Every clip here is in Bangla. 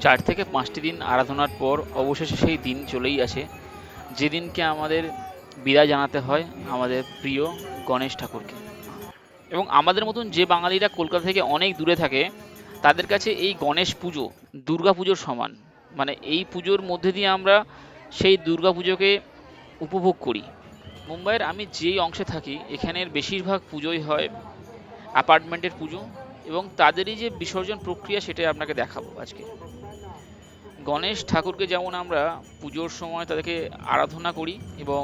চার থেকে পাঁচটি দিন আরাধনার পর অবশেষে সেই দিন চলেই আসে। যেদিনকে আমাদের বিদায় জানাতে হয় আমাদের প্রিয় গণেশ ঠাকুরকে। এবং আমাদের মতন যে বাঙালিরা কলকাতা থেকে অনেক দূরে থাকে, তাদের কাছে এই গণেশ পুজো, দুর্গা পুজোর সমান। মানে এই পুজোর মধ্যে দিয়ে আমরা সেই দুর্গা পুজোকে উপভোগ করি। মুম্বাইয়ের আমি যেই অংশে থাকি, এখানের বেশিরভাগ পুজোই হয় অ্যাপার্টমেন্টের পুজো। এবং তাদেরই যে বিসর্জন প্রক্রিয়া সেটাই আপনাকে দেখাবো আজকে। গণেশ ঠাকুরকে যেমন আমরা পুজোর সময় তাদেরকে আরাধনা করি এবং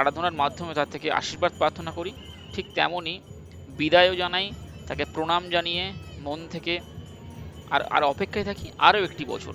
আরাধনার মাধ্যমে তার থেকে আশীর্বাদ প্রার্থনা করি, ঠিক তেমনই বিদায়ও জানাই, তাকে প্রণাম জানিয়ে মন থেকে আর আর অপেক্ষায় থাকি আরও একটি বছর।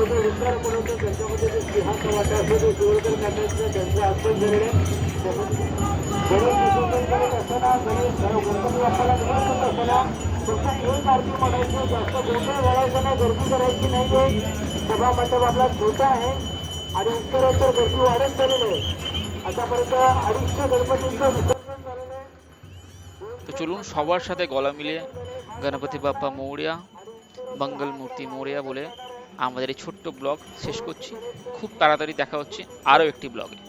पूर्व पद्धतीने विस्तार बनवतो त्यांच्यामध्ये जे सिंहाचा वाटा असतो तो शिवकर काटायचं त्यांचं आत्मच झालेलं गणेश विसर्जन करत असताना गणेश गणपती बाप्पाला विसर्जन असताना फक्त एक आरती म्हणायची जास्त गोंधळ घालायचा नाही गर्दी करायची नाहीये सभा मंडप आपला छोटा आहे आणि उत्तरोत्तर गर्दी वाढत चाललेली आहे आतापर्यंत अडीचशे गणपतींचं विसर्जन झालेलं आहे তো চলুন সবার সাথে গলা মিলিয়ে গণপতি বাপ্পা মৌরিয়া মঙ্গল মূর্তি মৌরিয়া বলে আমাদের এই ছোট্ট ব্লগ শেষ করছি। খুব তাড়াতাড়ি দেখা হচ্ছে আরও একটি ব্লগে।